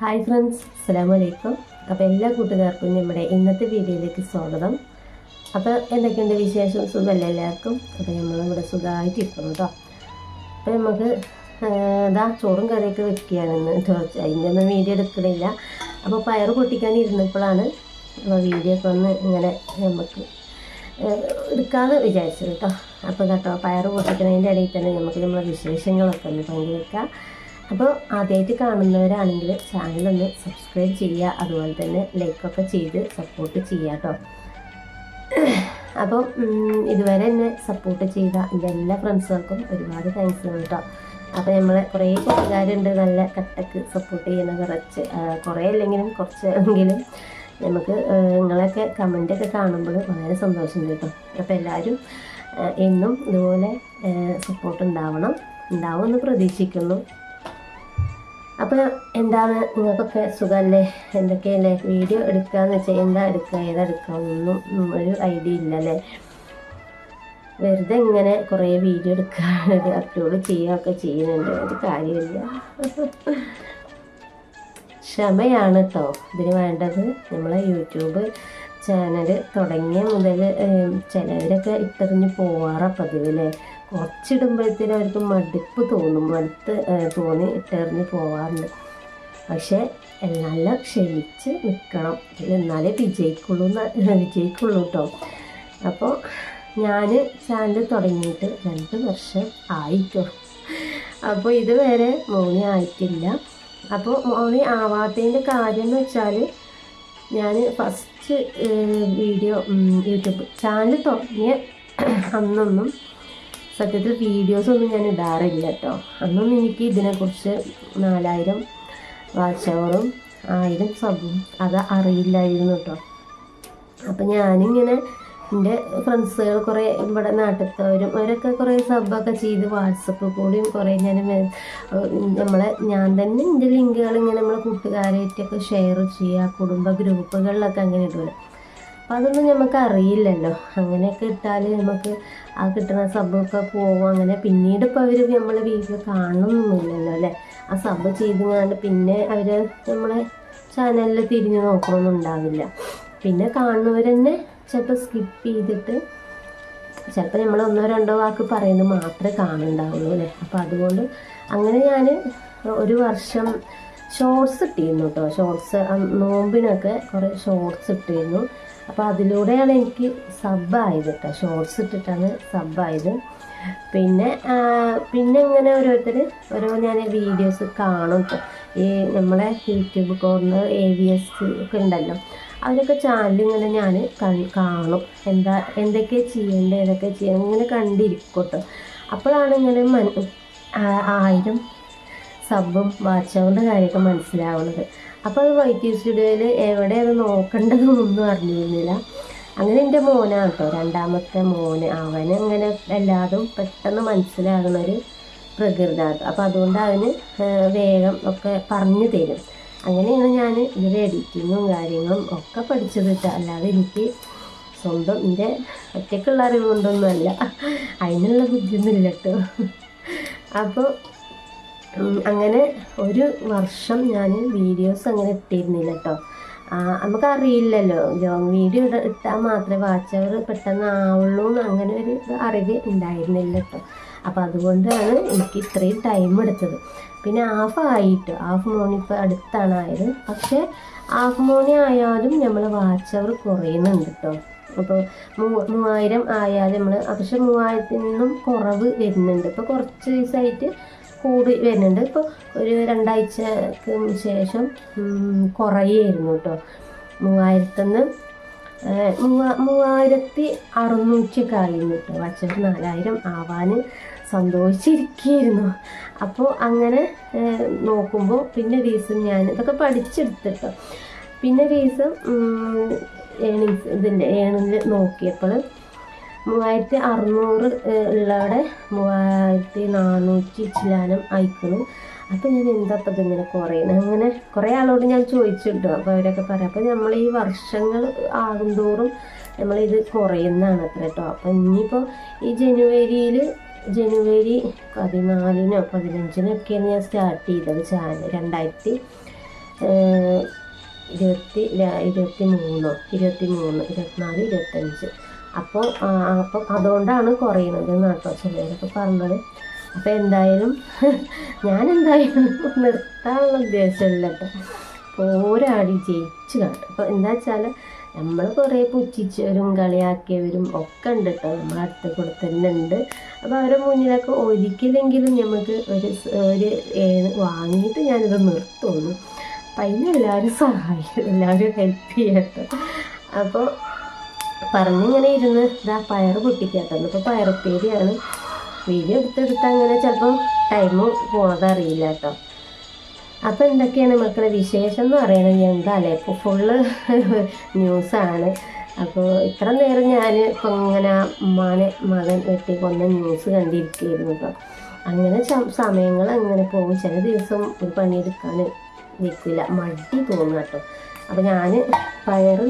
Hi friends അസ്സലാമലൈക്കും അപ്പോൾ എല്ലാ കൂട്ടുകാർക്കും നമ്മുടെ ഇന്നത്തെ വീഡിയോയിലേക്ക് സ്വാഗതം. അപ്പോൾ എന്തൊക്കെയുണ്ട് വിശേഷം? സുഖമല്ല എല്ലാവർക്കും? അപ്പോൾ നമ്മളിവിടെ സുഖമായിട്ടിരിക്കുന്നു കേട്ടോ അപ്പോൾ നമുക്ക് ഇതാ ചോറും കറിയൊക്കെ വെക്കുകയാണെന്ന് അതിന്റെ ഒന്നും വീഡിയോ എടുക്കണില്ല. അപ്പോൾ പയർ പൊട്ടിക്കാൻ ഇരുന്നപ്പോഴാണ് അപ്പോൾ വീഡിയോ ഒക്കെ ഒന്ന് ഇങ്ങനെ നമുക്ക് എടുക്കാമെന്ന് വിചാരിച്ചത് കേട്ടോ അപ്പോൾ കേട്ടോ പയർ പൊട്ടിക്കുന്നതിന്റെ ഇടയിൽ തന്നെ നമുക്ക് നമ്മളെ വിശേഷങ്ങളൊക്കെ ഒന്ന് പങ്കുവെക്കാം. അപ്പോൾ ആദ്യമായിട്ട് കാണുന്നവരാണെങ്കിൽ ചാനലൊന്ന് സബ്സ്ക്രൈബ് ചെയ്യുക. അതുപോലെ തന്നെ ലൈക്കൊക്കെ ചെയ്ത് സപ്പോർട്ട് ചെയ്യുക കേട്ടോ. അപ്പം ഇതുവരെ എന്നെ സപ്പോർട്ട് ചെയ്ത എന്റെ എല്ലാ ഫ്രണ്ട്സുകൾക്കും ഒരുപാട് താങ്ക്സ് കേട്ടോ. അപ്പോൾ നമ്മളെ കുറേ കൂട്ടുകാരുണ്ട് നല്ല കട്ടക്ക് സപ്പോർട്ട് ചെയ്യുന്ന കുറച്ച് കുറേ അല്ലെങ്കിലും കുറച്ച് എങ്കിലും നമുക്ക് നിങ്ങളൊക്കെ കമന്റൊക്കെ കാണുമ്പോൾ വളരെ സന്തോഷമുണ്ട് കേട്ടോ. അപ്പോൾ എല്ലാവരും എന്നും ഇതുപോലെ സപ്പോർട്ട് ഉണ്ടാവണം. ഉണ്ടാവുമെന്ന് പ്രതീക്ഷിക്കുന്നു. അപ്പോൾ എന്താണ് നിങ്ങൾക്കൊക്കെ സുഖമല്ലേ എന്തൊക്കെയല്ലേ? വീഡിയോ എടുക്കാന്ന് വെച്ചാൽ എന്താ എടുക്കുക ഏതാ എടുക്കുക ഒന്നും ഒരു ഐഡിയ ഇല്ലല്ലേ? വെറുതെ ഇങ്ങനെ കുറേ വീഡിയോ എടുക്കുക അപ്ലോഡ് ചെയ്യുകയൊക്കെ ചെയ്യുന്നുണ്ട്. ഒരു കാര്യമില്ല. ക്ഷമയാണ് കേട്ടോ ഇതിന് വേണ്ടത് നമ്മളെ യൂട്യൂബ് ചാനൽ തുടങ്ങിയ മുതൽ ചിലവരൊക്കെ ഇട്ടെറിഞ്ഞ് പോവാറാണ് പതിവ് കുറച്ചിടുമ്പോഴത്തേനും അവർക്ക് മടുപ്പ് തോന്നും. മടുത്ത് തോന്നി ഇട്ടെറിഞ്ഞ് പോകാറുണ്ട് പക്ഷേ നല്ല ക്ഷമിച്ച് നിൽക്കണം എന്നാലേ വിജയിക്കുള്ളൂ വിജയിക്കുള്ളൂ കേട്ടോ അപ്പോൾ ഞാൻ ചാനൽ തുടങ്ങിയിട്ട് രണ്ട് വർഷം ആയിട്ടോ. അപ്പോൾ ഇതുവരെ മോണി ആയിട്ടില്ല. അപ്പോൾ മോണി ആവാത്തതിന്റെ കാര്യം എന്ന് വെച്ചാൽ ഞാൻ ഫസ്റ്റ് വീഡിയോ യൂട്യൂബ് ചാനൽ തുടങ്ങിയ അന്നൊന്നും സത്യത്തിൽ വീഡിയോസൊന്നും ഞാൻ ഇടാറില്ല കേട്ടോ അന്നൊന്നും എനിക്ക് ഇതിനെക്കുറിച്ച് നാലായിരം വാച്ച് അവറും ആയിരം സബും അത് അറിയില്ലായിരുന്നു കേട്ടോ അപ്പം ഞാനിങ്ങനെ എന്റെ ഫ്രണ്ട്സുകൾ കുറേ ഇവിടെ നാട്ടിലത്തവരും അവരൊക്കെ കുറേ സബ്ബൊക്കെ ചെയ്ത് വാട്സപ്പ് കൂടിയും കുറേ ഞാൻ നമ്മളെ ഞാൻ തന്നെ എന്റെ ലിങ്കുകൾ ഇങ്ങനെ നമ്മളെ കൂട്ടുകാരായിട്ടൊക്കെ ഷെയർ ചെയ്യുക കുടുംബ ഗ്രൂപ്പുകളിലൊക്കെ അങ്ങനെ ഇടുമല്ലോ അപ്പോൾ അതൊന്നും നമുക്ക് അറിയില്ലല്ലോ. അങ്ങനെയൊക്കെ ഇട്ടാൽ നമുക്ക് ആ കിട്ടുന്ന സബ്ബൊക്കെ പോകും അങ്ങനെ പിന്നീട് ഇപ്പോൾ അവർ നമ്മളെ വീഡിയോ കാണണമെന്നില്ലല്ലോ അല്ലേ? ആ സബ് ചെയ്തുകൊണ്ട് പിന്നെ അവർ നമ്മളെ ചാനലിൽ തിരിഞ്ഞു നോക്കണമെന്നും ഉണ്ടാവില്ല പിന്നെ കാണുന്നവർ തന്നെ ചിലപ്പോൾ സ്കിപ്പ് ചെയ്തിട്ട് ചിലപ്പോൾ നമ്മൾ ഒന്നോ രണ്ടോ വാക്ക് പറയുന്നത് മാത്രമേ കാണുന്നുണ്ടാവുള്ളൂ അല്ലേ? അപ്പോൾ അതുകൊണ്ട് അങ്ങനെ ഞാൻ ഒരു വർഷം ഷോർട്സ് ഇട്ടിരുന്നു കേട്ടോ. ഷോർട്സ് നോമ്പിനൊക്കെ കുറേ ഷോർട്സ് ഇട്ടിരുന്നു. അപ്പോൾ അതിലൂടെയാണ് എനിക്ക് സബ്ബായത് കേട്ടോ ഷോർട്സ് ഇട്ടിട്ടാണ് സബ്ബായത് പിന്നെ പിന്നെ ഇങ്ങനെ ഓരോരുത്തർ ഓരോ ഞാൻ വീഡിയോസ് കാണും ഈ നമ്മളെ YouTube corner A V S ഒക്കെ ഉണ്ടല്ലോ. അവരൊക്കെ ചാനൽ ഇങ്ങനെ ഞാൻ കാണും. എന്താ എന്തൊക്കെ ചെയ്യേണ്ടത് ഏതൊക്കെ ചെയ്യണം ഇങ്ങനെ കണ്ടിരിക്കും കേട്ടോ അപ്പോഴാണ് ഇങ്ങനെ മൻ ആയിരം സബും വാച്ചവറിന്റെ കാര്യമൊക്കെ മനസ്സിലാവുന്നത്. അപ്പോൾ അത് വൈറ്റ് സ്റ്റുഡിയോയിൽ എവിടെ അത് നോക്കേണ്ടതെന്നൊന്നും അറിഞ്ഞിരുന്നില്ല. അങ്ങനെ എന്റെ മോനാണ് കേട്ടോ രണ്ടാമത്തെ മോന്. അവന് അങ്ങനെ എല്ലാതും പെട്ടെന്ന് മനസ്സിലാകുന്ന ഒരു പ്രകൃതാണ് അപ്പോൾ അതുകൊണ്ട് അവന് വേഗം ഒക്കെ പറഞ്ഞു തരും. അങ്ങനെയാണ് ഞാൻ ഇതിൽ എഡിറ്റിങ്ങും കാര്യങ്ങളും ഒക്കെ പഠിച്ചത് അല്ലാതെ എനിക്ക് സ്വന്തം എന്റെ ഒറ്റയ്ക്കുള്ള അറിവ് കൊണ്ടൊന്നുമല്ല. അതിനുള്ള ബുദ്ധിയൊന്നുമില്ല കേട്ടോ അപ്പോൾ അങ്ങനെ ഒരു വർഷം ഞാൻ വീഡിയോസ് അങ്ങനെ ഇട്ടിരുന്നില്ല കേട്ടോ നമുക്കറിയില്ലല്ലോ. ലോങ് വീഡിയോ ഇട ഇട്ടാൽ മാത്രമേ വാച്ച് അവർ പെട്ടെന്ന് ആവുള്ളൂ എന്ന് അങ്ങനെ ഒരു അറിവ് ഉണ്ടായിരുന്നില്ല കേട്ടോ അപ്പോൾ അതുകൊണ്ടാണ് എനിക്ക് ഇത്രയും ടൈം എടുത്തത്. പിന്നെ ഹാഫ് ആയിട്ട്. ഹാഫ് മോണി ഇപ്പോൾ അടുത്താണ് ആയത്. പക്ഷേ ഹാഫ് മോണി ആയാലും നമ്മൾ വാച്ച് അവർ കുറയുന്നുണ്ട് കേട്ടോ അപ്പോൾ മൂവായിരം ആയാലും നമ്മൾ പക്ഷെ മൂവായിരത്തിൽ നിന്നും കുറവ് വരുന്നുണ്ട്. ഇപ്പോൾ കുറച്ച് ദിവസമായിട്ട് കൂടി വരുന്നുണ്ട്. ഇപ്പോൾ ഒരു രണ്ടാഴ്ചക്ക് ശേഷം കുറയായിരുന്നു കേട്ടോ മൂവായിരത്തൊന്ന് മൂവാ മൂവായിരത്തി അറുന്നൂറ്റി ആയിരുന്നു കേട്ടോ വച്ചൊരു നാലായിരം ആവാൻ സന്തോഷിച്ചിരിക്കുകയായിരുന്നു അപ്പോൾ അങ്ങനെ നോക്കുമ്പോൾ പിന്നെ ദിവസം ഞാൻ ഇതൊക്കെ പഠിച്ചെടുത്തിട്ടോ. പിന്നെ ദിവസം ഏണിങ്സ് ഇതിന്റെ ഏണിൽ നോക്കിയപ്പോൾ മൂവായിരത്തി അറുന്നൂറ് ഉള്ളവിടെ മൂവായിരത്തി നാനൂറ്റി ചിലാനം അയക്കുന്നു അപ്പം ഞാൻ എന്താ അപ്പം ഇതിങ്ങനെ കുറയുന്നത് അങ്ങനെ കുറേ ആളോട് ഞാൻ ചോദിച്ചു അപ്പോൾ അവരൊക്കെ പറയാം അപ്പോൾ നമ്മൾ ഈ വർഷങ്ങൾ ആകുന്തോറും നമ്മളിത് കുറയുന്നതാണ് അത്ര കേട്ടോ അപ്പം ഇനിയിപ്പോൾ ഈ ജനുവരിയിൽ ജനുവരി പതിനാലിനോ പതിനഞ്ചിനോ ഒക്കെയാണ് ഞാൻ സ്റ്റാർട്ട് ചെയ്തത് ചാനൽ. രണ്ടായിരത്തി ഇരുപത്തി ഇരുപത്തി മൂന്നോ ഇരുപത്തി മൂന്ന് ഇരുപത്തിനാല് ഇരുപത്തഞ്ച് അപ്പോൾ അപ്പം അതുകൊണ്ടാണ് കുറയുന്നത് കേട്ടോ ചിലരൊക്കെ പറഞ്ഞത്. അപ്പോൾ എന്തായാലും ഞാൻ എന്തായാലും നിർത്താനുള്ള ഉദ്ദേശമില്ല കേട്ടോ. പോരാടി ജയിച്ചു കാണും അപ്പോൾ എന്താ വെച്ചാൽ നമ്മൾ കുറേ പുച്ഛിച്ചവരും കളിയാക്കിയവരും ഒക്കെ ഉണ്ട് കേട്ടോ. നമ്മുടെ അടുത്ത് കൂടെ തന്നെ ഉണ്ട്. അപ്പോൾ അവരുടെ മുന്നിലൊക്കെ ഒരിക്കലെങ്കിലും നമുക്ക് ഒരു ഒരു വാങ്ങിയിട്ട് ഞാനിത് നിർത്തുള്ളൂ. അപ്പം അതിനെല്ലാവരും സഹായിക്കും. എല്ലാവരും ഹെൽപ്പ് ചെയ്യട്ടോ. അപ്പോൾ പറഞ്ഞിങ്ങനെ ഇരുന്ന് ഇതാ പയർ പൊട്ടിക്കാട്ടോ. ഇപ്പോൾ പയറുപ്പേരിയാണ്. വീഡിയോ എടുത്തെടുത്ത് അങ്ങനെ ചിലപ്പോൾ ടൈം പോണതറിയില്ല കേട്ടോ. അപ്പോൾ എന്തൊക്കെയാണ് മക്കളെ വിശേഷം എന്ന് പറയുന്നത് എന്താല്ലേ? ഇപ്പോൾ ഫുള്ള് ന്യൂസാണ് അപ്പോൾ ഇത്ര നേരം ഞാൻ ഇപ്പം ഇങ്ങനെ ഉമ്മാനെ മകൻ വെട്ടി കൊന്ന ന്യൂസ് കണ്ടിരിക്കുകയായിരുന്നു കേട്ടോ. അങ്ങനെ സമയങ്ങൾ അങ്ങനെ പോകും. ചില ദിവസം ഒരു പണിയെടുക്കാൻ നിൽക്കില്ല മടി തോന്നും കേട്ടോ. അപ്പോൾ ഞാൻ പയർ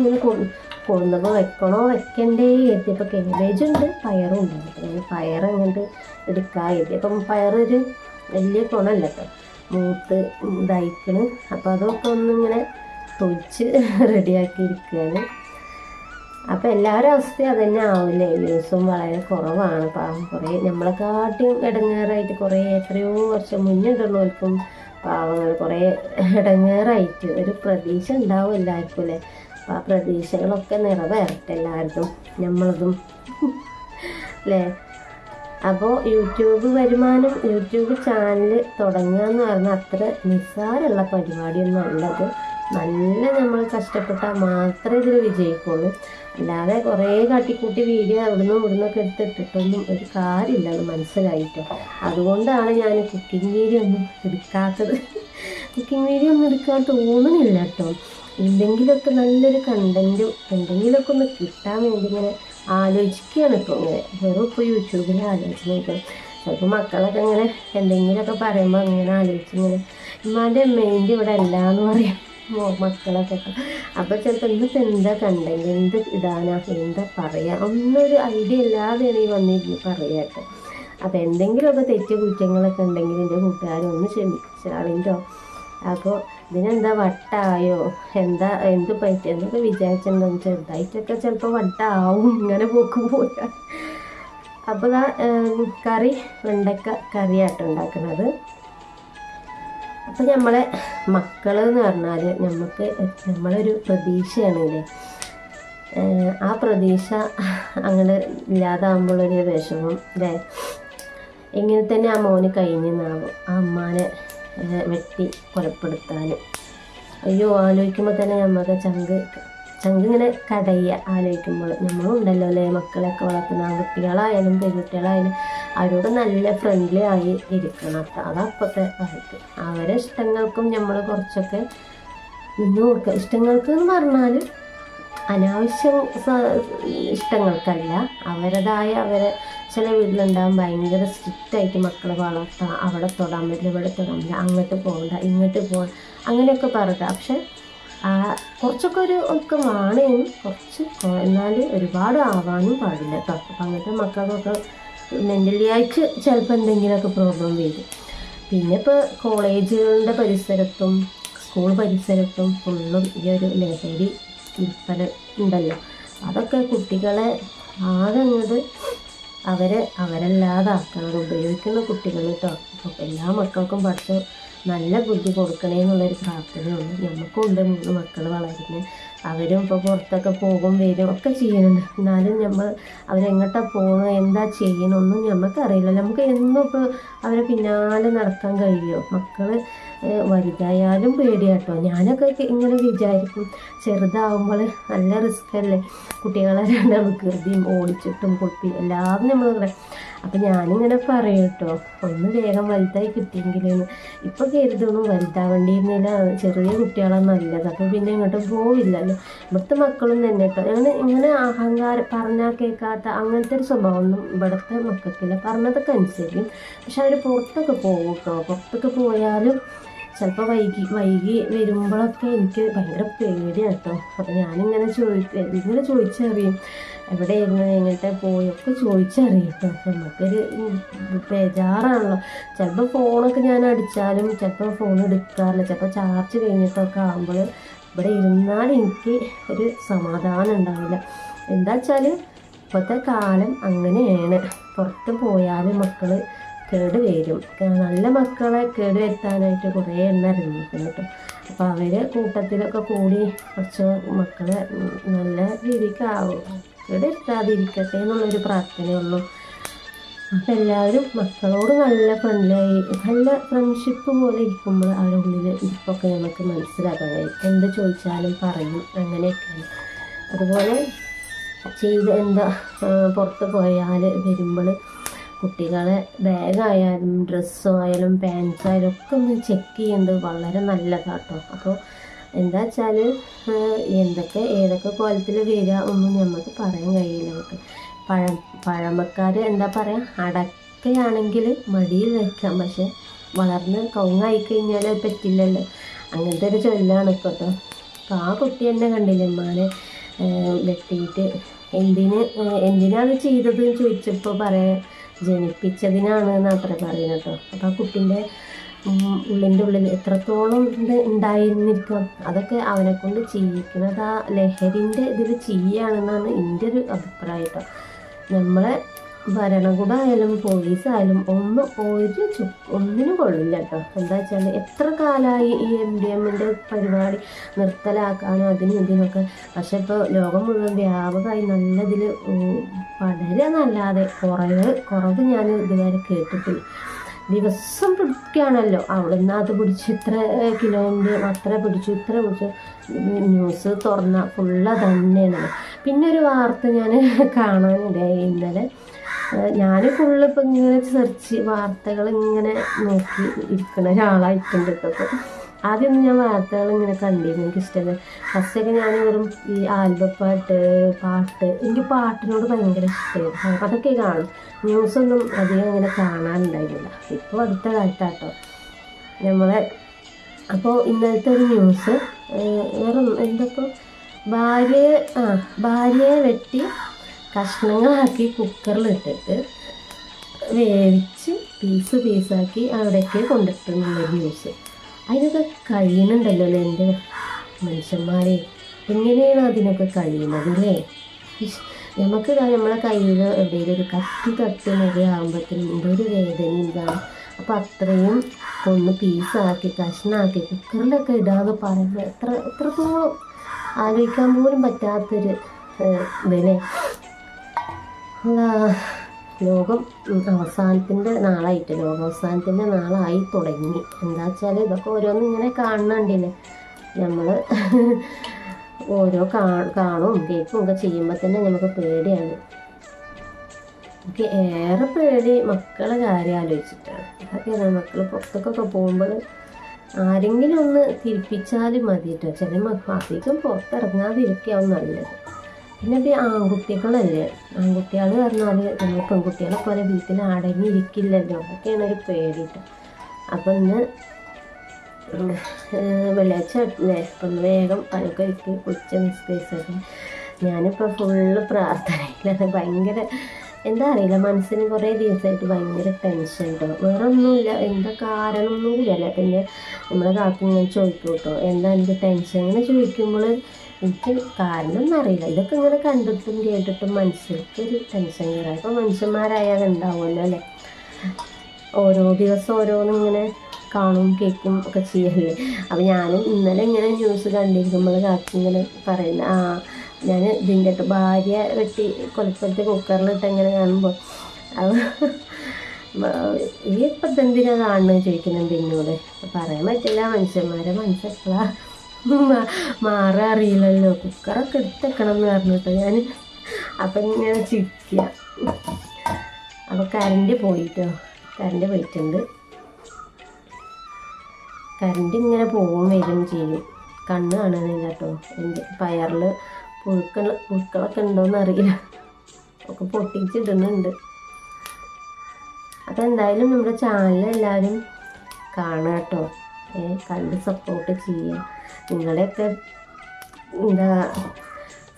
ഇങ്ങനെ വെക്കണോ? വെക്കണ്ടേ എത്തിയപ്പോൾ കേബേജ് ഉണ്ട് പയറും ഉണ്ട് ഞാൻ പയർ അങ്ങോട്ട് എടുക്കാൻ എഴുതി അപ്പം പയറൊരു വലിയ കുണമല്ല കേട്ടോ. മൂത്ത് ഇതായിക്കണ്. അപ്പോൾ അതൊക്കെ ഒന്നിങ്ങനെ തൊച്ച് റെഡിയാക്കിയിരിക്കുകയാണ് അപ്പം എല്ലാവരും അവസ്ഥ അതന്നെ ആവില്ലേ വ്യൂസും വളരെ കുറവാണ്. പാവം കുറേ നമ്മളെക്കാട്ടിയും ഇടങ്ങേറായിട്ട് കുറേ എത്രയോ വർഷം മുന്നേ ഇടുന്നവർക്കും പാവങ്ങൾ കുറേ ഇടങ്ങേറായിട്ട് ഒരു പ്രതീക്ഷ ഉണ്ടാവും എല്ലാവർക്കും അല്ലേ? അപ്പോൾ ആ പ്രതീക്ഷകളൊക്കെ നിറവേറട്ടെ എല്ലാവർക്കും നമ്മളതും അല്ലേ അപ്പോൾ യൂട്യൂബ് വരുമാനം യൂട്യൂബ് ചാനൽ തുടങ്ങുക എന്ന് പറഞ്ഞാൽ അത്ര നിസ്സാരമുള്ള പരിപാടിയൊന്നും ഉള്ളത് നല്ല നമ്മൾ കഷ്ടപ്പെട്ടാൽ മാത്രമേ ഇതിൽ വിജയിക്കുള്ളൂ. അല്ലാതെ കുറേ കാട്ടിക്കൂട്ടി വീഡിയോ അവിടുന്ന് ഇവിടുന്നൊക്കെ എടുത്തിട്ടിട്ടൊന്നും ഒരു കാര്യമില്ല അത് മനസ്സിലായിട്ടോ. അതുകൊണ്ടാണ് ഞാൻ കുക്കിംഗ് വീഡിയോ ഒന്നും എടുക്കാത്തത്. കുക്കിംഗ് വീഡിയോ ഒന്നും എടുക്കാൻ തോന്നുന്നില്ല കേട്ടോ എന്തെങ്കിലുമൊക്കെ നല്ലൊരു കണ്ടന്റും എന്തെങ്കിലുമൊക്കെ ഒന്ന് കിട്ടാൻ വേണ്ടി ഇങ്ങനെ ആലോചിക്കുകയാണ് ഇപ്പോൾ ഇങ്ങനെ. വെറും ഇപ്പോൾ യൂട്യൂബിൽ ആലോചിച്ച് നോക്കണം ചിലപ്പോൾ മക്കളൊക്കെ ഇങ്ങനെ എന്തെങ്കിലുമൊക്കെ പറയുമ്പോൾ അങ്ങനെ ആലോചിച്ച് ഇങ്ങനെ ഉമ്മാന്റെ മെയിന്റെ ഇവിടെ അല്ല എന്ന് പറയാം മക്കളൊക്കെ അപ്പോൾ ചിലപ്പോൾ ഇന്നിപ്പോൾ എന്താ കണ്ടെങ്കിൽ എന്ത് ഇടാനാ എന്താ പറയുക ഒന്നൊരു ഐഡിയ ഇല്ലാതെയാണ് ഈ വന്നിരുന്ന് പറയാട്ടോ അപ്പോൾ എന്തെങ്കിലുമൊക്കെ തെറ്റ് കുറ്റങ്ങളൊക്കെ ഉണ്ടെങ്കിൽ എന്റെ കൂട്ടുകാരൊന്ന് ക്ഷമിച്ചാളിന്റെ അപ്പോൾ ഇതിനെന്താ വട്ടായോ? എന്താ എന്ത് പറ്റി? എന്നൊക്കെ വിചാരിച്ചിട്ടുണ്ടാവും ചെറുതായിട്ടൊക്കെ ചിലപ്പോൾ വട്ടാവും. ഇങ്ങനെ പോക്ക് പോയാൽ അപ്പോൾ ആ കറി വെണ്ടക്ക കറിയായിട്ട് ഉണ്ടാക്കുന്നത്. അപ്പോൾ നമ്മളെ മക്കൾ എന്ന് പറഞ്ഞാൽ നമുക്ക് നമ്മളൊരു പ്രതീക്ഷയാണല്ലേ ആ പ്രതീക്ഷ അങ്ങനെ ഇല്ലാതാകുമ്പോഴൊരു വിഷമം അല്ലേ ഇങ്ങനെ തന്നെ ആ മോന് കഴിഞ്ഞെന്നാവും. ആ അമ്മാനെ വെട്ടി കൊലപ്പെടുത്താൻ അയ്യോ ആലോചിക്കുമ്പോൾ തന്നെ നമുക്ക് ചങ്ക് ചങ്ക് ഇങ്ങനെ കടയുക ആലോചിക്കുമ്പോൾ. നമ്മളും ഉണ്ടല്ലോ അല്ലേ? മക്കളൊക്കെ വളർത്തുന്ന ആൺകുട്ടികളായാലും പെൺകുട്ടികളായാലും അവരോട് നല്ല ഫ്രണ്ട്ലി ആയി ഇരിക്കണം. അപ്പം അതപ്പോഴത്തെ കാലത്ത്. അവരെ ഇഷ്ടങ്ങൾക്കും നമ്മൾ കുറച്ചൊക്കെ നിന്ന് കൊടുക്കുക ഇഷ്ടങ്ങൾക്ക് എന്ന് പറഞ്ഞാൽ അനാവശ്യം ഇഷ്ടങ്ങൾക്കല്ല. അവരതായ അവരെ ചില വീട്ടിലുണ്ടാകും ഭയങ്കര സ്ട്രിക്റ്റായിട്ട് മക്കളെ വളർത്താം അവിടെ തൊടാൻ പറ്റില്ല ഇവിടെ തൊടാൻ പറ്റില്ല. അങ്ങോട്ട് പോകണ്ട ഇങ്ങോട്ട് പോകണ്ട. അങ്ങനെയൊക്കെ പറയുക പക്ഷെ കുറച്ചൊക്കെ ഒരു ഒക്കെ വേണേനും കുറച്ച് എന്നാൽ ഒരുപാട് ആവാനും പാടില്ല കേട്ടോ. അപ്പം അങ്ങനത്തെ മക്കൾക്കൊക്കെ മെന്റലി ആയിട്ട് ചിലപ്പോൾ എന്തെങ്കിലുമൊക്കെ പ്രോബ്ലം വരും. പിന്നെ ഇപ്പോൾ കോളേജുകളുടെ പരിസരത്തും സ്കൂൾ പരിസരത്തും ഫുള്ളും ഈ ഒരു വിൽപ്പന ഉണ്ടല്ലോ. അതൊക്കെ കുട്ടികളെ ആകെ അങ്ങോട്ട് അവരെ അവരല്ലാതാക്കണം ഉപയോഗിക്കുന്ന കുട്ടികൾ കേട്ടോ അപ്പോൾ എല്ലാ മക്കൾക്കും പഠിച്ച് നല്ല ബുദ്ധി കൊടുക്കണേ എന്നുള്ളൊരു പ്രാർത്ഥനയുണ്ട്. നമുക്കും ഉണ്ട് മൂന്ന് മക്കൾ വളരുന്നത് അവരും ഇപ്പോൾ പുറത്തൊക്കെ പോകും വരും ഒക്കെ ചെയ്യുന്നുണ്ട്. എന്നാലും നമ്മൾ അവരെങ്ങോട്ടാ പോകണം എന്താ ചെയ്യണമെന്നും നമുക്കറിയില്ല നമുക്ക് എന്നും ഇപ്പോൾ അവരെ പിന്നാലെ നടക്കാൻ കഴിയുമോ മക്കൾ വലുതായാലും പേടിയാട്ടോ. ഞാനൊക്കെ ഇങ്ങനെ വിചാരിക്കും. ചെറുതാവുമ്പോൾ നല്ല റിസ്ക് അല്ലേ? കുട്ടികളെ രണ്ട് വികൃതിയും ഓടിച്ചിട്ടും കുട്ടി എല്ലാവരും നമ്മൾ അപ്പം ഞാനിങ്ങനെ പറയും കേട്ടോ ഒന്ന് വേഗം വലുതായി കിട്ടിയെങ്കിലെന്ന് ഇപ്പോൾ കരുതുന്നു വലുതാവേണ്ടിയിരുന്നില്ല ചെറിയ കുട്ടികളാണ് നല്ലത്. അപ്പോൾ പിന്നെ ഇങ്ങോട്ട് പോവില്ലല്ലോ. ഇവിടുത്തെ മക്കളും തന്നെ കേട്ടോ അങ്ങനെ ഇങ്ങനെ അഹങ്കാരം പറഞ്ഞാൽ കേൾക്കാത്ത അങ്ങനത്തെ ഒരു സ്വഭാവമൊന്നും ഇവിടുത്തെ മക്കൾക്കില്ല. പറഞ്ഞതൊക്കെ അനുസരിക്കും. പക്ഷെ അവർ പുറത്തൊക്കെ പോകും കേട്ടോ പുറത്തൊക്കെ പോയാലും ചിലപ്പോൾ വൈകി വൈകി വരുമ്പോഴൊക്കെ എനിക്ക് ഭയങ്കര പേടിയാണ് കേട്ടോ. അപ്പം ഞാനിങ്ങനെ ചോദിക്ക ഇങ്ങനെ ചോദിച്ചറിയും. എവിടെയായിരുന്നു എങ്ങനത്തെ പോയൊക്കെ ചോദിച്ചറിയും കേട്ടോ. നമുക്കൊരു ബേജാറാണല്ലോ. ചിലപ്പോൾ ഫോണൊക്കെ ഞാൻ അടിച്ചാലും ചിലപ്പോൾ ഫോൺ എടുക്കാറില്ല. ചിലപ്പോൾ ചാർജ് കഴിഞ്ഞിട്ടൊക്കെ ആകുമ്പോൾ ഇവിടെ ഇരുന്നാൽ എനിക്ക് ഒരു സമാധാനം ഉണ്ടാവില്ല. എന്താ വെച്ചാൽ ഇപ്പോഴത്തെ കാലം അങ്ങനെയാണ്. പുറത്ത് പോയാൽ മക്കൾ കേട് വരും. നല്ല മക്കളെ കേട് വരുത്താനായിട്ട് കുറേ എണ്ണ ഇറങ്ങിയിരിക്കുന്നു കേട്ടോ. അപ്പോൾ അവർ കൂട്ടത്തിലൊക്കെ കൂടി കുറച്ച് മക്കളെ നല്ല രീതിക്ക് ആവും. കേട് വരുത്താതിരിക്കട്ടെ എന്നുള്ളൊരു പ്രാർത്ഥനയുള്ളൂ. അപ്പം എല്ലാവരും മക്കളോട് നല്ല ഫ്രണ്ട്ലി നല്ല ഫ്രണ്ട്ഷിപ്പ് പോലെ ഇരിക്കുമ്പോൾ അവരുടെ ഉള്ളിൽ ഇരിപ്പൊക്കെ നമുക്ക് മനസ്സിലാക്കാൻ എന്ത് ചോദിച്ചാലും പറയും അങ്ങനെയൊക്കെയാണ്. അതുപോലെ ചെയ്ത് എന്താ പുറത്ത് പോയാൽ വരുമ്പോൾ കുട്ടികളെ ബാഗായാലും ഡ്രസ്സോ ആയാലും പാൻസ് ആയാലും ഒക്കെ ഒന്ന് ചെക്ക് ചെയ്യുന്നത് വളരെ നല്ലതാട്ടോ. അപ്പോൾ എന്താ വെച്ചാൽ എന്തൊക്കെ ഏതൊക്കെ കോലത്തിൽ വരിക ഒന്നും നമുക്ക് പറയാൻ കഴിയില്ല നമുക്ക് പഴം പഴമക്കാർ എന്താ പറയുക അടക്കയാണെങ്കിൽ മടിയിൽ വയ്ക്കാം പക്ഷെ വളർന്ന് കൗങ്ങായി കഴിഞ്ഞാൽ അത് പറ്റില്ലല്ലോ. അങ്ങനത്തെ ഒരു ചൊല്ലാണ് കേട്ടോ അപ്പോൾ ആ കുട്ടി എന്നെ കണ്ടില്ലേ ഉമ്മാനെ വെട്ടിയിട്ട് എന്തിന് എന്തിനാണ് ചെയ്തതെന്ന് ചോദിച്ചപ്പോൾ പറയാ ജനിപ്പിച്ചതിനാണ് എന്ന് അത്ര പറയുന്നത്. കേട്ടോ അപ്പോൾ ആ കുട്ടീന്റെ ഉള്ളിന്റെ ഉള്ളിൽ എത്രത്തോളം ഇത് ഉണ്ടായിരുന്നിരിക്കാം അതൊക്കെ അവനെ കൊണ്ട് ചെയ്യിക്കുന്നത് ആ ലഹരിന്റെ ഇതിൽ ചെയ്യുകയാണെന്നാണ് എന്റെ ഒരു അഭിപ്രായം കേട്ടോ നമ്മളെ ഭരണകൂടമായാലും പോലീസായാലും ഒന്നും ഒരു ചു ഒന്നിനും കൊള്ളില്ല കേട്ടോ എന്താ വെച്ചാൽ എത്ര കാലമായി ഈ എം ഡി എമ്മിന്റെ പരിപാടി നിർത്തലാക്കാനും അതിനും ഇതിനൊക്കെ. പക്ഷെ ഇപ്പോൾ ലോകം മുഴുവൻ വ്യാപകമായി നല്ലതിൽ പടരുക എന്നല്ലാതെ കുറവ് കുറവ് ഞാൻ ഇതുവരെ കേട്ടിട്ടില്ല. ദിവസം പിടിക്കുകയാണല്ലോ അവിടുന്ന് അത് പിടിച്ചു ഇത്ര കിലോമീറ്റർ അത്ര പിടിച്ചു ഇത്ര പിടിച്ചു. ന്യൂസ് തുറന്ന ഫുള്ള് തന്നെയാണ് പിന്നെ ഒരു വാർത്ത ഞാൻ കാണാനിടയായി ഇന്നലെ ഞാൻ ഫുള്ള് ഇപ്പം ഇങ്ങനെ സെർച്ച് വാർത്തകൾ ഇങ്ങനെ നോക്കി ഇരിക്കുന്ന ഒരാളായിട്ടുണ്ട് ആദ്യം ആദ്യമൊന്നും ഞാൻ വാർത്തകൾ ഇങ്ങനെ കണ്ടിരുന്നു എനിക്ക് ഇഷ്ടമല്ല ഫസ്റ്റൊക്കെ ഞാൻ വെറും ഈ ആൽബപ്പാട്ട് പാട്ട് എനിക്ക് പാട്ടിനോട് ഭയങ്കര ഇഷ്ടമായിരുന്നു അതൊക്കെ കാണും. ന്യൂസൊന്നും അധികം ഇങ്ങനെ കാണാനുണ്ടായിരുന്നില്ല. ഇപ്പോൾ അടുത്ത കാലത്താട്ടോ. നമ്മളെ അപ്പോൾ ഇന്നലത്തെ ഒരു ന്യൂസ് വേറെ എന്തൊക്കെ ഭാര്യയെ ആ ഭാര്യയെ വെട്ടി കഷ്ണങ്ങളാക്കി കുക്കറിലിട്ടിട്ട് വേവിച്ച് പീസ് പീസാക്കി അവിടേക്ക് കൊണ്ടിട്ടുള്ള ന്യൂസ് അതിനൊക്കെ കഴിയുന്നുണ്ടല്ലോ അല്ലേ എന്റെ മനുഷ്യന്മാരെ? എങ്ങനെയാണ് അതിനൊക്കെ കഴിയുന്നത് അല്ലേ? നമുക്ക് നമ്മളെ കയ്യിൽ എവിടെയെങ്കിലും ഒരു കത്തി തട്ടി എന്റെ എന്തൊരു വേദന ഇതാണ്. അപ്പോൾ അത്രയും ഒന്ന് പീസാക്കി കഷ്ണാക്കി കുക്കറിലൊക്കെ ഇടാന്ന് പറയുമ്പോൾ എത്ര എത്രത്തോളം ആലോചിക്കാൻ പോലും പറ്റാത്തൊരു ഇതല്ലേ ലോകം അവസാനത്തിന്റെ നാളായിട്ട് ലോകാവസാനത്തിന്റെ നാളായി തുടങ്ങി. എന്താ വെച്ചാൽ ഇതൊക്കെ ഓരോന്നും ഇങ്ങനെ കാണുന്നുണ്ടല്ലേ നമ്മൾ ഓരോ കാ കാണും കേൾക്കും ഒക്കെ ചെയ്യുമ്പോൾ തന്നെ നമുക്ക് പേടിയാണ്. എനിക്ക് ഏറെ പേടി മക്കളെ കാര്യം ആലോചിച്ചിട്ടാണ്. അതൊക്കെയാണ് മക്കൾ പുറത്തേക്കൊക്കെ പോകുമ്പോൾ ആരെങ്കിലും ഒന്ന് തിരിപ്പിച്ചാലും മതി കേട്ടോ ചില അധികം പുറത്തിറങ്ങാതിരിക്കാവും നല്ലത് പിന്നെ ഇപ്പം ഈ ആൺകുട്ടികളല്ലേ? ആൺകുട്ടികൾ പറഞ്ഞാൽ നമ്മൾ പെൺകുട്ടികളെ പോലെ വീട്ടിൽ അടങ്ങിയിരിക്കില്ലല്ലോ അതൊക്കെയാണ് ഒരു പേടിയിട്ട് അപ്പം ഇന്ന് വെള്ളിയാഴ്ച വേഗം പണിയൊക്കെ ഒരുക്കി കുളിച്ച നിസ്കരിച്ചത് ഞാനിപ്പോൾ ഫുള്ള് പ്രാർത്ഥനയിലാണ്. ഭയങ്കര എന്താ അറിയില്ല മനസ്സിന് കുറേ ദിവസമായിട്ട് ഭയങ്കര ടെൻഷൻ കേട്ടോ വേറെ ഒന്നുമില്ല. എന്താ കാരണമൊന്നും ഇല്ലല്ലോ പിന്നെ നമ്മളെ കാക്കും ഇങ്ങനെ ചോദിക്കും കേട്ടോ എന്താ എനിക്ക് ടെൻഷൻ ഇങ്ങനെ ചോദിക്കുമ്പോൾ എനിക്ക് കാരണം എന്നറിയില്ല ഇതൊക്കെ ഇങ്ങനെ കണ്ടിട്ടും കേട്ടിട്ടും മനസ്സിലേക്ക് ഒരു ടെൻഷൻ കയറാം ഇപ്പോൾ മനുഷ്യന്മാരായാൽ ഉണ്ടാവുമല്ലോ അല്ലേ? ഓരോ ദിവസം ഓരോന്നും ഇങ്ങനെ കാണും കേൾക്കും ഒക്കെ ചെയ്യല്ലേ? അപ്പോൾ ഞാനും ഇന്നലെ ഇങ്ങനെ ന്യൂസ് കണ്ടിരിക്കുമ്പോൾ കാക്കി ഇങ്ങനെ പറയുന്നത് ആ ഞാൻ ഇതിന്റെ അടുത്ത് ഭാര്യ വെട്ടി കൊലപ്പെടുത്തി കുക്കറിലിട്ട് ഇങ്ങനെ കാണുമ്പോൾ ഈ ഇപ്പം എന്തിനാണ് കാണുന്നത് ചോദിക്കുന്നുണ്ട് എന്നോട് പറയാൻ പറ്റില്ല മനുഷ്യന്മാരെ മനസ്സെപ്പോഴാ മാറാൻ അറിയില്ലല്ലോ. കുക്കറൊക്കെ എടുത്തേക്കണം എന്ന് പറഞ്ഞിട്ട് ഞാൻ അപ്പം ഇങ്ങനെ ചിരിക്കുക അപ്പോൾ കറണ്ട് പോയിട്ടോ? കറണ്ട് പോയിട്ടുണ്ട്. കറണ്ട് ഇങ്ങനെ പോവും വരും ചെയ്യും. കണ്ണ് കാണുന്നില്ല കേട്ടോ എന്റെ പയറിൽ പുഴുക്കൾ പുഴുക്കളൊക്കെ ഉണ്ടോയെന്ന് അറിയില്ല. ഒക്കെ പൊട്ടിച്ചിടുന്നുണ്ട്. അപ്പോൾ എന്തായാലും നമ്മുടെ ചാനൽ എല്ലാവരും കാണാം കേട്ടോ. കണ്ട് സപ്പോർട്ട് ചെയ്യുക നിങ്ങളുടെയൊക്കെ എന്താ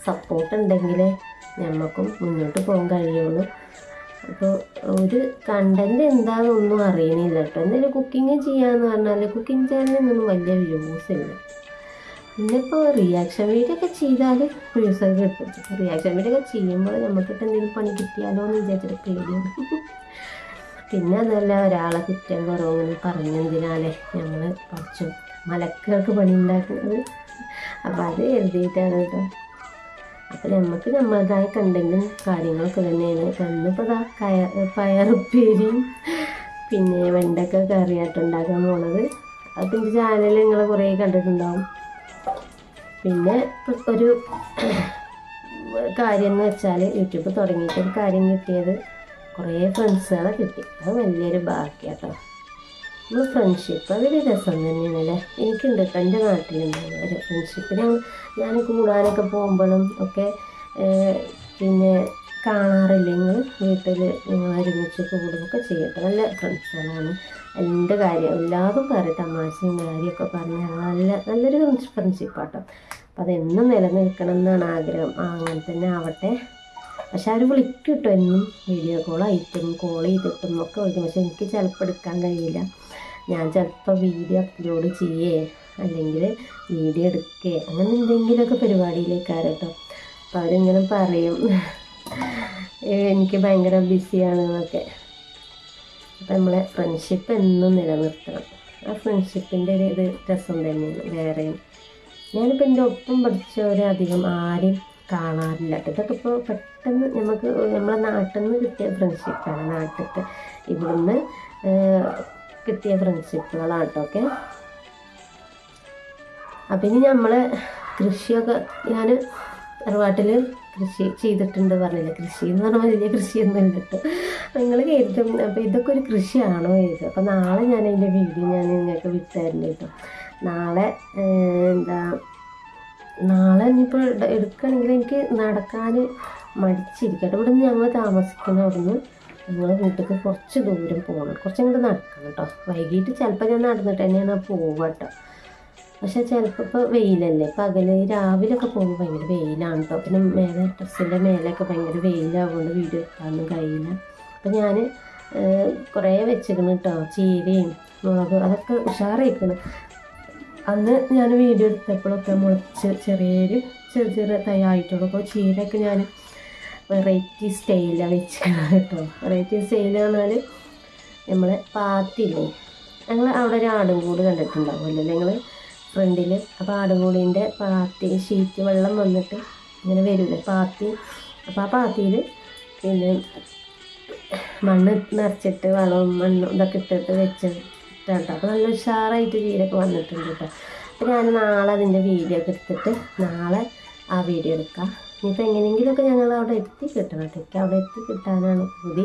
സപ്പോർട്ട് ഉണ്ടെങ്കിൽ നമുക്കും മുന്നോട്ട് പോകാൻ കഴിയുള്ളൂ. അപ്പോൾ ഒരു കണ്ടന്റ് എന്താണെന്നൊന്നും അറിയണില്ല കേട്ടോ. എന്തെങ്കിലും കുക്കിങ് ചെയ്യാന്ന് പറഞ്ഞാൽ കുക്കിംഗ് ചാനലിനൊന്നും വലിയ വ്യൂസ് ഇല്ല. പിന്നിപ്പോൾ റിയാക്ഷൻ വീഡിയോ ഒക്കെ ചെയ്താൽ വ്യൂസ് ഒക്കെ കിട്ടും. റിയാക്ഷൻ വീഡിയോ ഒക്കെ ചെയ്യുമ്പോൾ നമുക്കിട്ട് എന്തെങ്കിലും പണി കിട്ടിയാലോ എന്ന് വിചാരിച്ചിട്ട് പേടിയാണ് പിന്നെ അതല്ല ഒരാളെ കുറ്റം കുറവ് പറഞ്ഞെന്തിനാലേ നമ്മൾ പഠിച്ചു മലക്കുകൾക്ക് പണി അപ്പോൾ അപ്പം അത് എഴുതിയിട്ടാണ് കേട്ടോ. അപ്പം നമുക്ക് നമ്മളതായ കണ്ടെങ്കിലും കാര്യങ്ങളൊക്കെ തന്നെയാണ്. ഇന്നിപ്പോൾ അതാ കയ പയറുപ്പേരിയും പിന്നെ വെണ്ടക്ക കറിയായിട്ടുണ്ടാക്കാൻ പോണത്. അതിന്റെ ചാനൽ നിങ്ങൾ കുറേ കണ്ടിട്ടുണ്ടാവും. പിന്നെ ഒരു കാര്യം എന്ന് വെച്ചാൽ യൂട്യൂബ് തുടങ്ങിയിട്ട് ഒരു കാര്യം കിട്ടിയത് കുറേ ഫ്രണ്ട്സുകളെ കിട്ടി. അത് വലിയൊരു ഭാഗ്യാട്ടോ. നമ്മൾ ഫ്രണ്ട്ഷിപ്പ് അതൊരു രസം തന്നെയാണല്ലേ? എനിക്കുണ്ട് എന്റെ നാട്ടിലുണ്ടായിരുന്നു ഒരു ഫ്രണ്ട്ഷിപ്പ് ഞങ്ങൾ ഞാൻ കൂടാനൊക്കെ പോകുമ്പോഴും ഒക്കെ പിന്നെ കാണാറില്ലെങ്കിൽ വീട്ടിൽ ഞങ്ങൾ ഒരുമിച്ച് കൂടുകയൊക്കെ ചെയ്യട്ടെ. നല്ല ഫ്രണ്ട്സുകളാണ് എന്റെ കാര്യം. എല്ലാതും പറയും തമാശയും കാര്യമൊക്കെ പറഞ്ഞ് ഞങ്ങൾ നല്ല നല്ലൊരു ഫ്രണ്ട്ഷിപ്പാട്ടോ അപ്പം അതെന്നും നിലനിൽക്കണം എന്നാണ് ആഗ്രഹം. ആ അങ്ങനെ തന്നെ ആവട്ടെ. പക്ഷെ അവർ വിളിക്കും കേട്ടോ എന്നും. വീഡിയോ കോൾ കോളായിട്ടും കോൾ ചെയ്തിട്ടും ഒക്കെ വിളിക്കും. പക്ഷെ എനിക്ക് ചിലപ്പോൾ എടുക്കാൻ കഴിയില്ല. ഞാൻ ചിലപ്പോൾ വീഡിയോ അപ്ലോഡ് ചെയ്യേ അല്ലെങ്കിൽ വീഡിയോ എടുക്കേ അങ്ങനെ എന്തെങ്കിലുമൊക്കെ പരിപാടിയിലേക്കാണ് കേട്ടോ അപ്പോൾ അവരിങ്ങനെ പറയും. എനിക്ക് ഭയങ്കര ബിസിയാണ് എന്നൊക്കെ. അപ്പം നമ്മളെ ഫ്രണ്ട്ഷിപ്പ് എന്നും നിലനിർത്തണം. ആ ഫ്രണ്ട്ഷിപ്പിന്റെ ഒരു ഇത് രസം തന്നെയാണ് വേറെയും. ഞാനിപ്പോൾ എന്റെ ഒപ്പം പഠിച്ചവരെ അധികം ആരെയും കാണാറില്ല. ഇതൊക്കെ ഇപ്പോൾ പെട്ടെന്ന് നമുക്ക് നമ്മളെ നാട്ടിൽ നിന്ന് കിട്ടിയ ഫ്രണ്ട്ഷിപ്പാണ് നാട്ടിലത്തെ ഇവിടുന്ന് കിട്ടിയ ഫ്രണ്ട്ഷിപ്പുകളാണ് കേട്ടോ ഓക്കെ അപ്പം ഇനി നമ്മൾ കൃഷിയൊക്കെ ഞാൻ തറവാട്ടിൽ കൃഷി ചെയ്തിട്ടുണ്ട് പറഞ്ഞില്ല? കൃഷി എന്ന് പറഞ്ഞാൽ വലിയ കൃഷിയൊന്നും കേട്ടോ നിങ്ങൾ കരുതും അപ്പോൾ ഇതൊക്കെ ഒരു കൃഷിയാണോ ഇത്? അപ്പോൾ നാളെ ഞാൻ അതിന്റെ വീഡിയോ ഞാൻ നിങ്ങൾക്ക് വിട്ടായിരുന്നു കേട്ടോ നാളെ എന്താ നാളെ ഇനിയിപ്പോൾ എടുക്കുകയാണെങ്കിൽ എനിക്ക് നടക്കാൻ മടിച്ചിരിക്കട്ടെ ഇവിടെ നിന്ന് ഞങ്ങൾ താമസിക്കുന്ന അവിടുന്ന് ഞങ്ങൾ വീട്ടിലേക്ക് കുറച്ച് ദൂരം പോകണം. കുറച്ച് ഇങ്ങോട്ട് നടക്കണം കേട്ടോ വൈകിട്ട് ചിലപ്പോൾ ഞാൻ നടന്നിട്ട് തന്നെയാണ് പോവുക കേട്ടോ പക്ഷെ ചിലപ്പോൾ ഇപ്പോൾ വെയിലല്ലേ. പകൽ രാവിലെയൊക്കെ പോകുമ്പോൾ ഭയങ്കര വെയിലാണ് കേട്ടോ പിന്നെ മേലെ ഡ്രസ്സിന്റെ മേലെയൊക്കെ ഭയങ്കര വെയിലാവുകൊണ്ട് വീഡിയോ എടുക്കാനൊന്നും കഴിയില്ല. അപ്പം ഞാൻ കുറേ വെച്ചിരിക്കണം കേട്ടോ ചീരയും മുളക് അതൊക്കെ ഉഷാറായിരിക്കണം അന്ന് ഞാൻ വീഡിയോ എടുത്തപ്പോഴൊക്കെ മുളച്ച് ചെറിയൊരു ചെറിയ ചെറിയ തയ്യായിട്ടുള്ളൂ അപ്പോൾ ചീരയൊക്കെ ഞാൻ വെറൈറ്റി സ്റ്റൈലാണ് വെച്ചിരിക്കുന്നത് കേട്ടോ. വെറൈറ്റി സ്റ്റൈൽ പറഞ്ഞാൽ നമ്മൾ പാത്തില്ലേ? ഞങ്ങൾ അവിടെ ഒരു ആടുംകൂട് കണ്ടിട്ടുണ്ടാവുമല്ലോ ഞങ്ങൾ ഫ്രണ്ടിൽ അപ്പോൾ ആടുംകൂടിന്റെ പാത്തി ഷീറ്റ് വെള്ളം വന്നിട്ട് ഇങ്ങനെ വരില്ലേ പാത്തി? അപ്പോൾ ആ പാത്തിയിൽ പിന്നെ മണ്ണ് നിറച്ചിട്ട് വളവും മണ്ണും ഇതൊക്കെ ഇട്ടിട്ട് വെച്ചിട്ടാട്ടോ അപ്പോൾ നല്ല ഉഷാറായിട്ട് ചീരൊക്കെ വന്നിട്ടുണ്ട് കേട്ടോ. അപ്പോൾ ഞാൻ നാളെ അതിന്റെ വീഡിയോ ഒക്കെ എടുത്തിട്ട് നാളെ ആ വീഡിയോ എടുക്കാം. ഇനിയിപ്പോൾ എങ്ങനെയെങ്കിലുമൊക്കെ ഞങ്ങൾ അവിടെ എത്തി കിട്ടണം. കേട്ടോ അവിടെ എത്തി കിട്ടാനാണ് കൂടി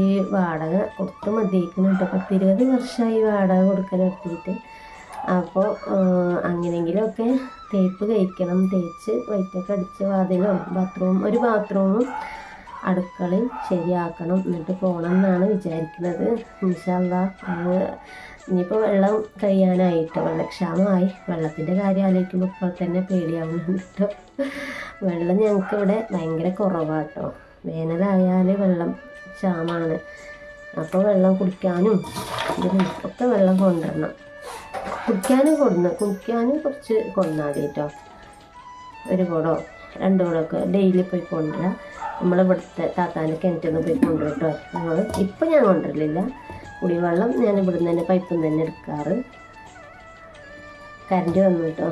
ഈ വാടക കൊടുത്ത് മതിയിരിക്കണം കേട്ടോ. പത്തിരുപത് വർഷമായി വാടക കൊടുക്കാൻ എത്തിയിട്ട്. അപ്പോൾ അങ്ങനെയെങ്കിലുമൊക്കെ തേപ്പ് കഴിക്കണം. തേച്ച് വൈറ്റൊക്കെ അടിച്ച് വാതിലും ബാത്റൂം ഒരു ബാത്റൂമും അടുക്കളയും ശരിയാക്കണം എന്നിട്ട് പോകണം എന്നാണ് വിചാരിക്കുന്നത് ഇൻഷാല്ല ഇനിയിപ്പോൾ വെള്ളം കഴിയാനായിട്ട് വെള്ളക്ഷാമമായി. വെള്ളത്തിന്റെ കാര്യം ആലോചിക്കുമ്പോൾ ഇപ്പോൾ തന്നെ പേടിയാവുന്നുണ്ട് കേട്ടോ. വെള്ളം ഞങ്ങൾക്ക് ഇവിടെ ഭയങ്കര കുറവാട്ടോ. വേനലായാൽ വെള്ളം ക്ഷാമമാണ് അപ്പോൾ വെള്ളം കുടിക്കാനും ഒക്കെ വെള്ളം കൊണ്ടുവരണം. കുടിക്കാനും കൊടുന്ന് കുടിക്കാനും കുറച്ച് കൊണ്ടാൽ കേട്ടോ. ഒരു കുടോ രണ്ട് കുടമൊക്കെ ഡെയിലി പോയി കൊണ്ടുവരാം. നമ്മളിവിടുത്തെ താത്താന്റെ കിണറ്റിൽ നിന്ന് പോയി കൊണ്ടുവരും കേട്ടോ ഞങ്ങൾ ഇപ്പം ഞാൻ കൊണ്ടുവരലില്ല. കുടിവെള്ളം ഞാൻ ഇവിടുന്ന് തന്നെ പൈപ്പിൽ നിന്ന് തന്നെ എടുക്കാറ്. കറണ്ട് വന്നു കേട്ടോ.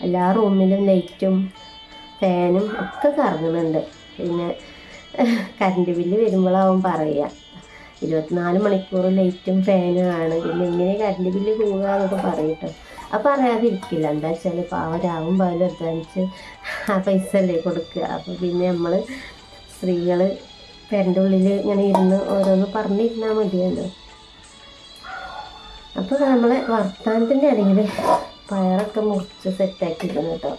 എല്ലാ റൂമിലും ലൈറ്റും ഫാനും ഒക്കെ കറങ്ങുന്നുണ്ട്. പിന്നെ കറണ്ട് ബില്ല് വരുമ്പോഴാവും പറയുക. ഇരുപത്തിനാല് മണിക്കൂർ ലൈറ്റും ഫാനും ആണ്. പിന്നെ എങ്ങനെ കറണ്ട് ബില്ല് കൂടുക എന്നൊക്കെ പറയും അപ്പം അറിയാതിരിക്കില്ല. എന്താ വെച്ചാൽ പാവരാവും പാലും അധ്വാനിച്ച് ആ പൈസ അല്ലേ കൊടുക്കുക. അപ്പോൾ പിന്നെ നമ്മൾ സ്ത്രീകൾ പേരന്റെ ഉള്ളിൽ ഇങ്ങനെ ഇരുന്ന് ഓരോന്ന് പറഞ്ഞിരുന്നാൽ മതിയല്ലോ. അപ്പോൾ നമ്മൾ വർത്താനത്തിന്റെ ഇടയിൽ പയറൊക്കെ മുറിച്ച് സെറ്റാക്കിയിരുന്നു കേട്ടോ.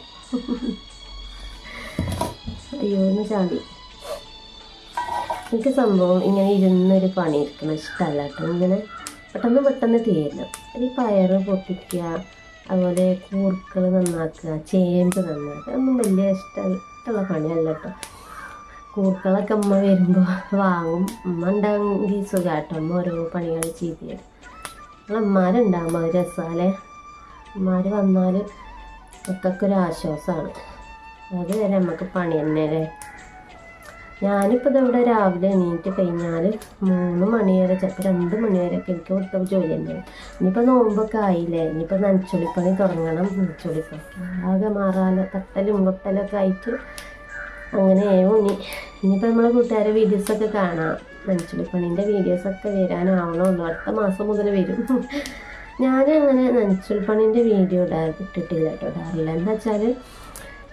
അയ്യോ ഒന്ന് ചാടി. എനിക്ക് സംഭവം ഇങ്ങനെ ഇരുന്നൊരു പണി എടുക്കണം ഇഷ്ടമല്ല കേട്ടോ. ഇങ്ങനെ പെട്ടെന്ന് പെട്ടെന്ന് തീരണം ഈ പയറ് പൊട്ടിക്കുക അതുപോലെ കൂർക്കൾ നന്നാക്കുക ചേമ്പ് നന്നാക്കുക. ഒന്നും വലിയ ഇഷ്ടം ഇഷ്ടമുള്ള പണിയല്ല കേട്ടോ. കൂർക്കളൊക്കെ അമ്മ വരുമ്പോൾ വാങ്ങും. അമ്മ ഉണ്ടാകുമെങ്കിൽ സുഖമാട്ടോ അമ്മ ഓരോ പണികൾ ചെയ്ത് തരും നമ്മളമ്മാരുണ്ടാകുമ്പോൾ അത് രസമല്ലേ അമ്മമാർ വന്നാൽ ഒക്കെ ഒരു ആശ്വാസമാണ് അതുവരെ നമുക്ക് പണി തന്നെ അല്ലേ ഞാനിപ്പോൾ ഇവിടെ രാവിലെ എണീറ്റ് കഴിഞ്ഞാൽ മൂന്ന് മണി വരെ ചിലപ്പോൾ രണ്ട് മണി വരെയൊക്കെ എനിക്ക് കൊടുത്ത ജോലി ഉണ്ടാവും ഇനിയിപ്പോൾ നോമ്പൊക്കെ ആയില്ലേ? ഇനിയിപ്പോൾ നനച്ചുളിപ്പണി തുടങ്ങണം. നനച്ചുളിപ്പണി ആകെ മാറാല തട്ടലും കൊട്ടലൊക്കെ ആയിട്ട് അങ്ങനെ ഉണ്ണി ഇനിയിപ്പോൾ നമ്മളെ കൂട്ടുകാരെ വീഡിയോസൊക്കെ കാണാം. നനച്ചുളിപ്പണീന്റെ വീഡിയോസൊക്കെ വരാനാവണമല്ലോ അടുത്ത മാസം മുതൽ വരും. ഞാൻ അങ്ങനെ വീഡിയോ ഇടാ ഇട്ടിട്ടില്ല കേട്ടോ. ഇടാറില്ല എന്താ വെച്ചാൽ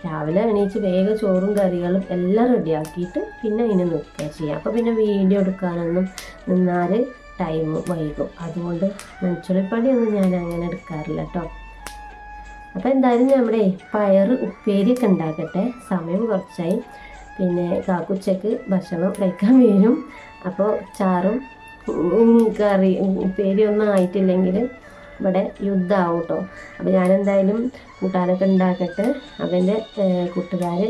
രാവിലെ എണീച്ച് വേഗം ചോറും കറികളും എല്ലാം റെഡിയാക്കിയിട്ട് പിന്നെ അതിനെ നിൽക്കുക ചെയ്യുക അപ്പോൾ പിന്നെ വീഡിയോ എടുക്കാനൊന്നും നിന്നാൽ ടൈം വൈകും. അതുകൊണ്ട് ഒന്നും ഞാൻ അങ്ങനെ എടുക്കാറില്ല കേട്ടോ അപ്പോൾ എന്തായാലും നമ്മുടെ പയർ ഉപ്പേരിയൊക്കെ ഉണ്ടാക്കട്ടെ. സമയം കുറച്ചായി. പിന്നെ കാക്കുച്ചക്ക് ഭക്ഷണം കഴിക്കാൻ വരും. അപ്പോൾ ചാറും കറി ഉപ്പേരി ഒന്നും ആയിട്ടില്ലെങ്കിൽ ഇവിടെ യുദ്ധമാവും കേട്ടോ അപ്പോൾ ഞാനെന്തായാലും കൂട്ടാനൊക്കെ ഉണ്ടാക്കട്ടെ. അവന്റെ കൂട്ടുകാർ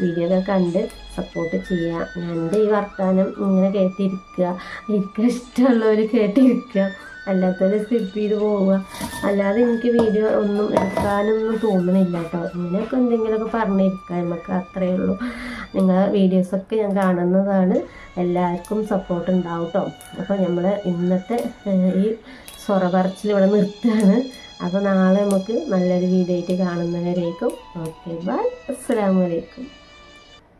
വീഡിയോ ഒക്കെ കണ്ട് സപ്പോർട്ട് ചെയ്യുക എന്റെ ഈ വർത്തമാനം ഇങ്ങനെ കേട്ടിരിക്കുക. എനിക്ക് ഇഷ്ടമുള്ളവർ കേട്ടിരിക്കുക. അല്ലാത്തവർ സ്കിപ്പ് ചെയ്ത് പോവുക. അല്ലാതെ എനിക്ക് വീഡിയോ ഒന്നും എടുക്കാനൊന്നും തോന്നണില്ല കേട്ടോ ഇങ്ങനെയൊക്കെ എന്തെങ്കിലുമൊക്കെ പറഞ്ഞിരിക്കാം നമുക്ക് അത്രയേ ഉള്ളൂ. നിങ്ങളെ വീഡിയോസൊക്കെ ഞാൻ കാണുന്നതാണ്. എല്ലാവർക്കും സപ്പോർട്ട് ഉണ്ടാവും കേട്ടോ അപ്പോൾ നമ്മൾ ഇന്നത്തെ ഈ സൊറ പറച്ചിൽ ഇവിടെ നിർത്തുകയാണ്. അപ്പോൾ നാളെ നമുക്ക് നല്ലൊരു വീഡിയോ ആയിട്ട് കാണുന്നവരേക്കും. ഓക്കെ ബൈ അസ്സാം വലൈക്കും